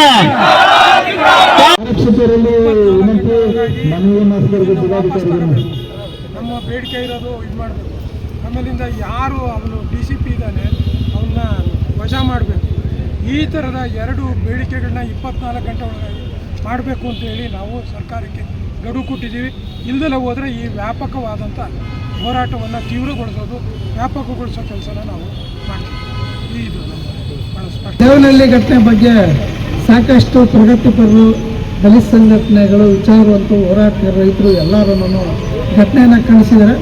ಧಿಕ್ಕಾರ ಆರಕ್ಷಕರಲ್ಲಿ ವಿನಂತಿ ಮನವಿ ಮಾಡಿಸಿದವರಿಗೆ ಜಿಲ್ಲಾಧಿಕಾರಿಗಳು. ನಮ್ಮ ಬೇಡಿಕೆ ಇರೋದು ಇದು ಮಾಡಬೇಕು. ಆಮೇಲಿಂದ ಯಾರು ಅವನು ಡಿ ಸಿ ಪಿ ಇದ್ದಾನೆ ಅವನ್ನ ವಜಾ ಮಾಡಬೇಕು. ಈ ಥರದ ಎರಡು ಬೇಡಿಕೆಗಳನ್ನ ಇಪ್ಪತ್ನಾಲ್ಕು ಗಂಟೆ ಒಳಗಾಗಿ ಮಾಡಬೇಕು ಅಂತೇಳಿ ನಾವು ಸರ್ಕಾರಕ್ಕೆ ಗಡುವು ಕೊಟ್ಟಿದ್ದೀವಿ. ಇಲ್ದೆಲ್ಲ ಹೋದರೆ ಈ ವ್ಯಾಪಕವಾದಂಥ ಹೋರಾಟವನ್ನು ತೀವ್ರಗೊಳಿಸೋದು ವ್ಯಾಪಕಗೊಳಿಸೋ ಕೆಲಸನ ನಾವು ಮಾಡ್ತೀವಿ. ಇದು ನಮ್ಮ ಘಟನೆ ಬಗ್ಗೆ ಸಾಕಷ್ಟು ಪ್ರಗತಿಪರರು ದಲಿತ ಸಂಘಟನೆಗಳು, ವಿಚಾರವಂತರು, ಹೋರಾಟಗಾರರು, ರೈತರು ಎಲ್ಲರೂ ಘಟನೆಯನ್ನು ಕಳಿಸಿದ್ದಾರೆ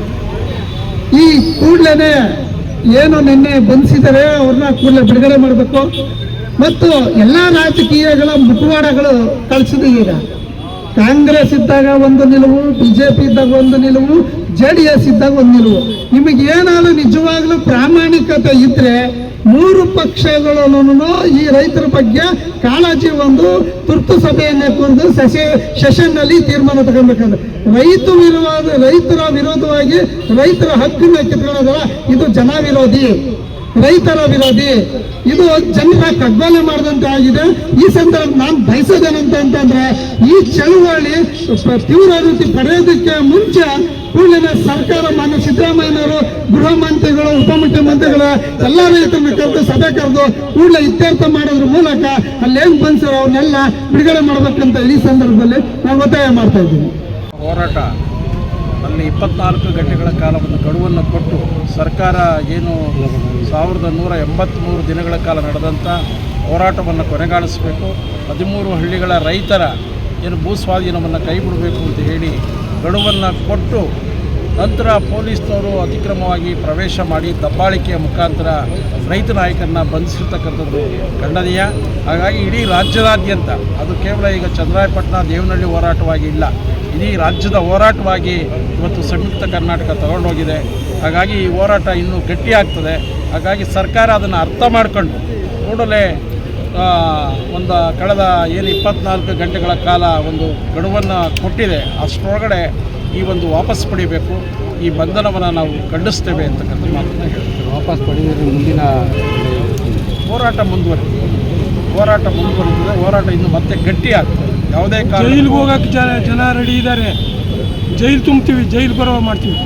ಈ ಕೂಡಲೇ ಏನು ನಿನ್ನೆ ಬಂಧಿಸಿದರೆ ಅವ್ರನ್ನ ಕೂಡಲೇ ಬಿಡುಗಡೆ ಮಾಡಬೇಕು. ಮತ್ತು ಎಲ್ಲ ರಾಜಕೀಯಗಳ ಮುಖವಾಡಗಳು ಕಳಿಸಿದೆ ಈಗ. ಕಾಂಗ್ರೆಸ್ ಇದ್ದಾಗ ಒಂದು ನಿಲುವು, ಬಿಜೆಪಿ ಇದ್ದಾಗ ಒಂದು ನಿಲುವು, ಜೆ ಡಿ ಎಸ್ ಇದ್ದಾಗ ಒಂದು ನಿಲುವು. ನಿಮಗೆ ಏನಾದ್ರು ನಿಜವಾಗ್ಲೂ ಪ್ರಾಮಾಣಿಕತೆ ಇದ್ರೆ ಮೂರು ಪಕ್ಷಗಳನ್ನು ಈ ರೈತರ ಬಗ್ಗೆ ಕಾಳಜಿ ಒಂದು ತುರ್ತು ಸಭೆಯನ್ನೇ ಕುರಿತು ಸೆಷೆ ಸೆಷನ್ನಲ್ಲಿ ತೀರ್ಮಾನ ತಗೊಳ್ಬೇಕಂದ್ರೆ. ರೈತ ವಿರೋಧ ರೈತರ ವಿರೋಧವಾಗಿ ರೈತರ ಹಕ್ಕನ್ನ ಕಿತ್ಕೊಳ್ಳೋದಲ್ಲ, ಇದು ಜನ ವಿರೋಧಿ. ರೈತರ ವಿರೋಧಿ. ಇದು ಜನರ ಕಗ್ಗೊಲೆ ಮಾಡಿದಂತೆ ಆಗಿದೆ. ಈ ಸಂದರ್ಭ ನಾನು ಬಯಸೋದೇನಂತ ಈ ಚಳುವಳಿ ತೀವ್ರ ರೀತಿ ಪಡೆಯೋದಕ್ಕೆ ಮುಂಚೆ ಕೂಡಲೇ ಸರ್ಕಾರ ಮಾನ್ಯ ಸಿದ್ದರಾಮಯ್ಯನವರು ಗೃಹ ಮಂತ್ರಿಗಳು ಉಪಮುಖ್ಯಮಂತ್ರಿಗಳು ಎಲ್ಲ ರೈತರನ್ನು ಕರೆದು ಸಭೆ ಕರೆದು ಕೂಡಲೇ ಇತ್ಯರ್ಥ ಮಾಡೋದ್ರ ಮೂಲಕ ಅಲ್ಲಿ ಏನ್ ಬಂದಿರೋ ಅವನ್ನೆಲ್ಲ ಬಿಡುಗಡೆ ಮಾಡಬೇಕಂತ ಈ ಸಂದರ್ಭದಲ್ಲಿ ನಾವು ಒತ್ತಾಯ ಮಾಡ್ತಾ ಇದ್ದೀವಿ. ಹೋರಾಟ ಅಲ್ಲಿ ಇಪ್ಪತ್ನಾಲ್ಕು ಗಂಟೆಗಳ ಕಾಲ ಒಂದು ಗಡುವನ್ನು ಕೊಟ್ಟು ಸರ್ಕಾರ ಏನು ಸಾವಿರದ ನೂರ ಎಂಬತ್ತ್ಮೂರು ದಿನಗಳ ಕಾಲ ನಡೆದಂಥ ಹೋರಾಟವನ್ನು ಕೊನೆಗಾಣಿಸಬೇಕು. ಹದಿಮೂರು ಹಳ್ಳಿಗಳ ರೈತರ ಏನು ಭೂಸ್ವಾಧೀನವನ್ನು ಕೈ ಬಿಡಬೇಕು ಅಂತ ಹೇಳಿ ಗಡುವನ್ನು ಕೊಟ್ಟು ನಂತರ ಪೊಲೀಸ್ನವರು ಅತಿಕ್ರಮವಾಗಿ ಪ್ರವೇಶ ಮಾಡಿ ದಬ್ಬಾಳಿಕೆಯ ಮುಖಾಂತರ ರೈತ ನಾಯಕರನ್ನ ಬಂಧಿಸಿರ್ತಕ್ಕಂಥದ್ದು ಖಂಡನೀಯ. ಹಾಗಾಗಿ ಇಡೀ ರಾಜ್ಯದಾದ್ಯಂತ ಅದು ಕೇವಲ ಈಗ ಚಂದ್ರಾಯಪಟ್ಟಣ ದೇವನಹಳ್ಳಿ ಹೋರಾಟವಾಗಿ ಇಲ್ಲ, ಇಡೀ ರಾಜ್ಯದ ಹೋರಾಟವಾಗಿ ಇವತ್ತು ಸಂಯುಕ್ತ ಕರ್ನಾಟಕ ತಗೊಂಡೋಗಿದೆ. ಹಾಗಾಗಿ ಈ ಹೋರಾಟ ಇನ್ನೂ ಗಟ್ಟಿಯಾಗ್ತದೆ. ಹಾಗಾಗಿ ಸರ್ಕಾರ ಅದನ್ನು ಅರ್ಥ ಮಾಡಿಕೊಂಡು, ಕೂಡಲೇ ಒಂದು ಕಳೆದ ಏನು ಇಪ್ಪತ್ನಾಲ್ಕು ಗಂಟೆಗಳ ಕಾಲ ಒಂದು ಗಡುವನ್ನು ಕೊಟ್ಟಿದೆ ಅಷ್ಟರೊಳಗಡೆ ಈ ಒಂದು ವಾಪಸ್ ಪಡಿಬೇಕು ಈ ಬಂಧನವನ್ನು ನಾವು ಖಂಡಿಸ್ತೇವೆ ಅಂತಕ್ಕಂಥ ಮಾತನ್ನು ಹೇಳ್ತೀವಿ ವಾಪಸ್ ಪಡೆದರೆ ಮುಂದಿನ ಹೋರಾಟ ಮುಂದುವರಿತೀವಿ ಹೋರಾಟ ಮುಂದುವರಿತದೆ ಹೋರಾಟ ಇನ್ನು ಮತ್ತೆ ಗಟ್ಟಿ ಆಗ್ತದೆ ಯಾವುದೇ ಕಾರಣ ಜೈಲಿಗೆ ಹೋಗಕ್ಕೆ ಜನ ಜನ ರೆಡಿ ಇದ್ದಾರೆ. ಜೈಲು ತುಂಬ್ತೀವಿ ಜೈಲು ಬರೋ ಮಾಡ್ತೀವಿ.